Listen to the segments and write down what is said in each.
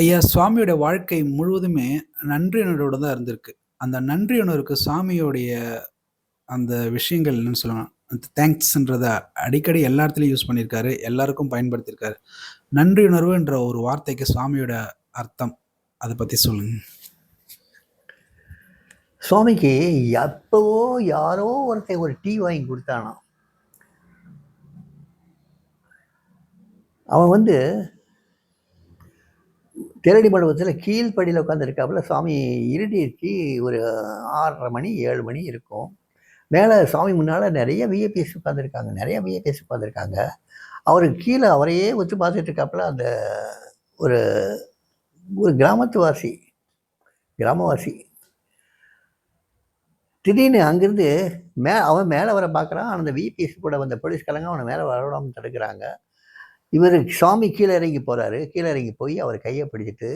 ஐயா சுவாமியோட வாழ்க்கை முழுவதுமே நன்றியுணர்வோட தான் இருந்திருக்கு. அந்த நன்றியுணர்வுக்கு சுவாமியோடைய அந்த விஷயங்கள் என்னன்னு சொல்லலாம். அந்த தேங்க்ஸ்ன்றத அடிக்கடி எல்லா இடத்துலையும் யூஸ் பண்ணியிருக்காரு. எல்லாருக்கும் பயன்படுத்தியிருக்காரு. நன்றியுணர்வுன்ற ஒரு வார்த்தைக்கு சுவாமியோட அர்த்தம். அதை பற்றி சொல்லுங்க. சுவாமிக்கு எப்பவோ யாரோ ஒருத்தன் ஒரு டீ வாங்கி கொடுத்தானா அவன் வந்து தேரடி மண்டபத்தில் கீழ்ப்படியில் உட்காந்துருக்காப்புல. சாமி இருட்டிருச்சு. ஒரு ஆறரை மணி, ஏழு மணி இருக்கும். மேலே சாமி முன்னால் நிறைய விஐபிஸ் உட்காந்துருக்காங்க. நிறைய விஏபிஎஸ் உட்காந்துருக்காங்க. அவருக்கு கீழே அவரையே ஒத்து பார்த்துட்டு இருக்காப்புல அந்த ஒரு ஒரு கிராமத்துவாசி. கிராமவாசி. திடீர்னு அங்கேருந்து மே அவன் மேலே வர பார்க்குறான். அந்த விபிஎஸ் கூட வந்த போலீஸ்காரங்க அவனை மேலே வரவிடாமல் தடுக்கிறாங்க இவரு சாமி கீழே இறங்கி போகிறாரு கீழே இறங்கி போய் அவர் கையை பிடிச்சிட்டு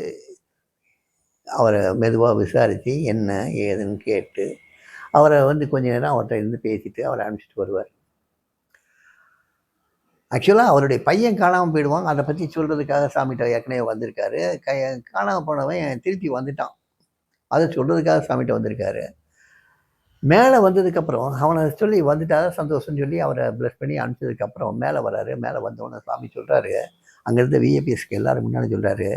அவரை மெதுவாக விசாரித்து என்ன ஏதுன்னு கேட்டு, அவரை வந்து கொஞ்ச நேரம் அவர்கிட்ட இருந்து பேசிட்டு, அவரை அனுப்பிச்சிட்டு வருவார். ஆக்சுவலாக அவருடைய பையன் காணாமல் போயிடுவான். அதை பற்றி சொல்கிறதுக்காக சாமிகிட்ட ஏற்கனவே வந்திருக்காரு. கை காணாமல் போனவன் திருப்பி வந்துட்டான். அதை சொல்கிறதுக்காக சாமிட்ட வந்திருக்காரு. மேலே வந்ததுக்கப்புறம் அவனை சொல்லி வந்துட்டா சந்தோஷம்னு சொல்லி அவரை ப்ளஸ் பண்ணி அனுப்பிச்சதுக்கப்புறம் மேலே வராரு. மேலே வந்தவொடனே சாமி சொல்கிறாரு அங்கேருந்து விஏபிஎஸ்க்கு எல்லோரும் எல்லாரும் முன்னாடி சொல்கிறாரு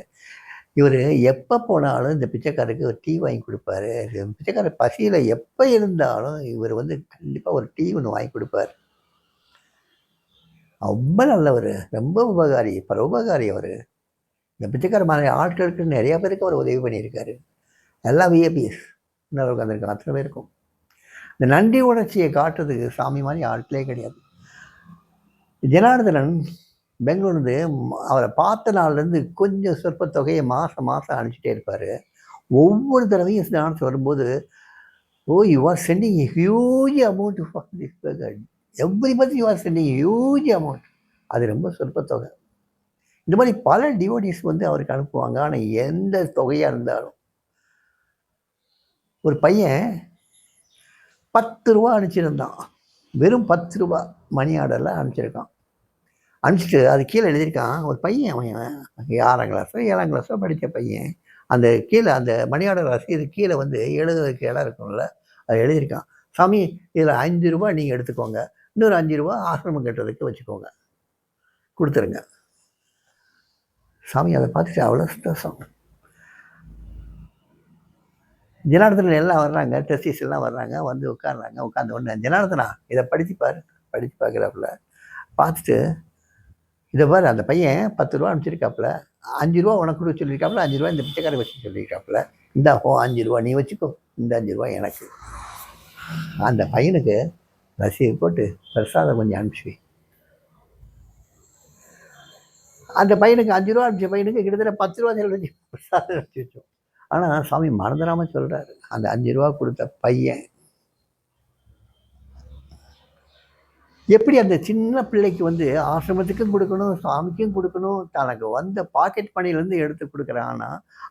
இவரு எப்போ போனாலும் இந்த பிச்சைக்காரருக்கு ஒரு டீ வாங்கி கொடுப்பாரு பிச்சைக்காரர் பசியில் எப்போ இருந்தாலும் இவர் வந்து கண்டிப்பாக ஒரு டீ ஒன்று வாங்கி கொடுப்பார் ரொம்ப நல்லவர் ரொம்ப உபகாரி. பரோபகாரி அவர் இந்த பிச்சைக்கார மாதிரி ஆட்களுக்கு நிறையா பேருக்கு அவர் உதவி பண்ணியிருக்காரு. எல்லாம் விஏபிஎஸ் இன்னொரு உட்காந்துருக்காங்க அத்தனை பேருக்கும். இந்த நன்றி உணர்ச்சியை காட்டுறதுக்கு சாமி மாதிரி ஆட்களே கிடையாது. ஜனார்தனன் பெங்களூர்லேருந்து அவரை பார்த்த நாள்லேருந்து கொஞ்சம் சொற்ப தொகையை மாதம் மாதம் அனுப்பிச்சிட்டே இருப்பார் ஒவ்வொரு தடவையும் டான்ஸ் வரும்போது, "ஓ! You are sending huge amount for this every everybody you are sending huge amount." அது ரொம்ப சொற்ப தொகை. இந்த மாதிரி பல டிவோடிஸ் வந்து அவருக்கு அனுப்புவாங்க. ஆனால் எந்த தொகையாக இருந்தாலும். ஒரு பையன் பத்து ரூபா அனுப்பிச்சிருந்தான். வெறும் பத்து ரூபா மணி ஆர்டரில் அனுப்பிச்சிருக்கான். அனுப்பிச்சிட்டு அது கீழே எழுதியிருக்கான். ஒரு பையன் அவன் ஆறாம் கிளாஸோ, ஏழாம் கிளாஸோ படித்த பையன். அந்த கீழே அந்த மணி ஆர்டர் ரசீது கீழே வந்து எழுதுறதுக்கு இடம் இருக்கும்ல. அது எழுதியிருக்கான். "சாமி இதில் அஞ்சு ரூபா நீங்கள் எடுத்துக்கோங்க. இன்னொரு அஞ்சு ரூபா ஆசிரமம் கட்டுறதுக்கு வச்சுக்கோங்க. கொடுத்துருங்க சாமி அதை பார்த்துட்டு அவ்வளோ சந்தோஷம். ஜனார்தனன் எல்லாம் வர்றாங்க. ட்ரஸ்டீஸ் எல்லாம் வர்றாங்க. வந்து உட்காடுறாங்க உட்காந்து ஒன்று "ஜனார்தனா இதை படித்து பாரு." படித்து பார்க்குறாப்புல. பார்த்துட்டு, இதை பாரு அந்த பையன் பத்து ரூபா அனுப்பிச்சிருக்காப்புல. அஞ்சு ரூபா உனக்கு குடுக்க சொல்லியிருக்காப்புல. அஞ்சு ரூபா இந்த பிச்சைக்காரை வச்சு சொல்லியிருக்காப்புல. இந்தா ஓ அஞ்சு ரூபா நீ வச்சுக்கோ. இந்த அஞ்சு ரூபா எனக்கு." அந்த பையனுக்கு ரசீது போட்டு பிரசாதம் கொஞ்சம் அனுப்பிச்சு அந்த பையனுக்கு அஞ்சு ரூபா அனுப்பிச்ச பையனுக்கு கிட்டத்தட்ட பத்து ரூபா செலவு பிரசாதம் அனுப்பிச்சு வச்சோம். ஆனால் சாமி மறந்துடாமல் சொல்கிறாரு அந்த அஞ்சு ரூபா கொடுத்த பையன். எப்படி அந்த சின்ன பிள்ளைக்கு வந்து ஆசிரமத்துக்கும் கொடுக்கணும் சாமிக்கும் கொடுக்கணும் தனக்கு வந்த பாக்கெட் பணியிலேருந்து எடுத்து கொடுக்குறான்னா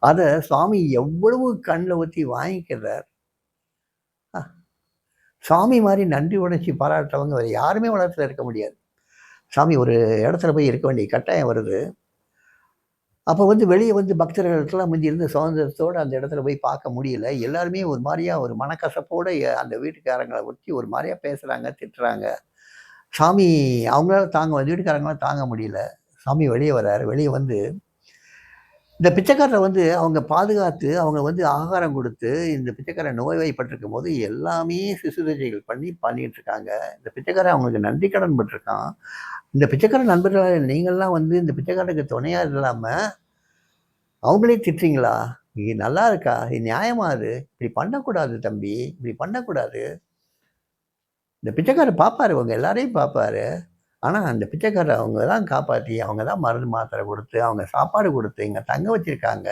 அதை சாமி எவ்வளவு கண்ணில் ஊற்றி வாங்கிக்கிறார். சாமி மாதிரி நன்றி உணர்ச்சி பாராட்டுறவங்க வேறு யாருமே உலகத்துல இருக்க முடியாது. சாமி ஒரு இடத்துல போய் இருக்க வேண்டிய கட்டாயம் வருது. அப்போ வந்து வெளியே வந்து பக்தர்களுக்கெல்லாம் முந்தி இருந்த சுதந்திரத்தோட அந்த இடத்துல போய் பார்க்க முடியல. எல்லாருமே ஒரு மாதிரியாக ஒரு மனக்கசப்போட அந்த வீட்டுக்காரங்களை ஒட்டி ஒரு மாதிரியாக பேசுகிறாங்க திட்டுறாங்க. சாமி அவங்களால தாங்க அந்த வீட்டுக்காரங்களாம் தாங்க முடியல. சாமி வெளியே வர்றாரு. வெளியே வந்து இந்த பிச்சைக்காரரை வந்து அவங்க பாதுகாத்து, அவங்க வந்து ஆகாரம் கொடுத்து இந்த பிச்சைக்காரன் நோய்வாய்ப்பட்டிருக்கும்போது எல்லாமே சிசுரஜைகள் பண்ணி பண்ணிகிட்டு இருக்காங்க. இந்த பிச்சைக்காரன் அவங்களுக்கு நன்றி கடன் பட்டிருக்கான் இந்த பிச்சைக்கார நண்பர்களாக நீங்கள்லாம் வந்து இந்த பிச்சைக்காரனுக்கு துணையாக இல்லாமல் அவங்களே திட்டுறீங்களா? இது நல்லா இருக்கா? இது நியாயமா அது இப்படி பண்ணக்கூடாது தம்பி. இப்படி பண்ணக்கூடாது. இந்த பிச்சைக்காரர் பார்ப்பாரு. உங்க எல்லாரையும் பார்ப்பாரு. ஆனால் அந்த பிச்சைக்காரர் அவங்க தான் காப்பாற்றி அவங்க தான் மருந்து மாத்திரை கொடுத்து அவங்க சாப்பாடு கொடுத்து இங்கே தங்க வச்சுருக்காங்க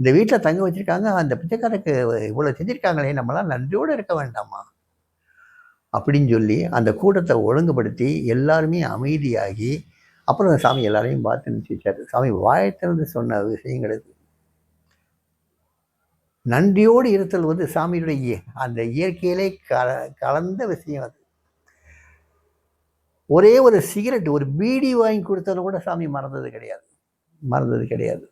இந்த வீட்டில் தங்க வச்சுருக்காங்க அந்த பிச்சைக்காரருக்கு இவ்வளோ செஞ்சுருக்காங்களே நம்மலாம் நன்றியோடு இருக்க வேண்டாமா? அப்படின்னு சொல்லி அந்த கூட்டத்தை ஒழுங்குபடுத்தி எல்லாருமே அமைதியாகி, அப்புறம் சாமி எல்லாரையும் பார்த்து அனுப்பிச்சு சாமி வாயத்திலிருந்து சொன்ன விஷயங்களுக்கு நன்றியோடு இருத்தல் வந்து சாமியுடைய அந்த இயற்கையிலே கல கலந்த விஷயம் அது. ஒரே ஒரு சிகரெட், ஒரு பீடி வாங்கி கொடுத்தாலும் கூட சாமி மறந்தது கிடையாது. மறந்தது கிடையாது.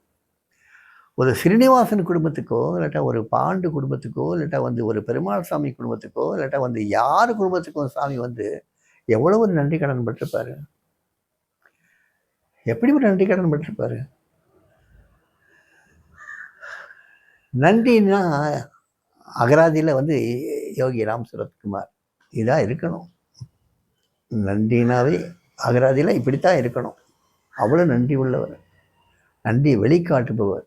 ஒரு ஸ்ரீனிவாசன் குடும்பத்துக்கோ இல்லாட்டா ஒரு பாண்டு குடும்பத்துக்கோ இல்லாட்டா வந்து ஒரு பெருமாள் சாமி குடும்பத்துக்கோ இல்லாட்டா வந்து யார் குடும்பத்துக்கும் சாமி வந்து எவ்வளோ ஒரு நன்றி கடன் பட்டிருப்பாரு எப்படி ஒரு நன்றி கடன் பட்டிருப்பாரு நன்றின்னா அகராதியில் வந்து யோகி ராம் சுரத்குமார் இதாக இருக்கணும் நன்றினாவே அகராதியில் இப்படித்தான் இருக்கணும். அவ்வளோ நன்றி உள்ளவர். நன்றி வெளிக்காட்டுபவர்.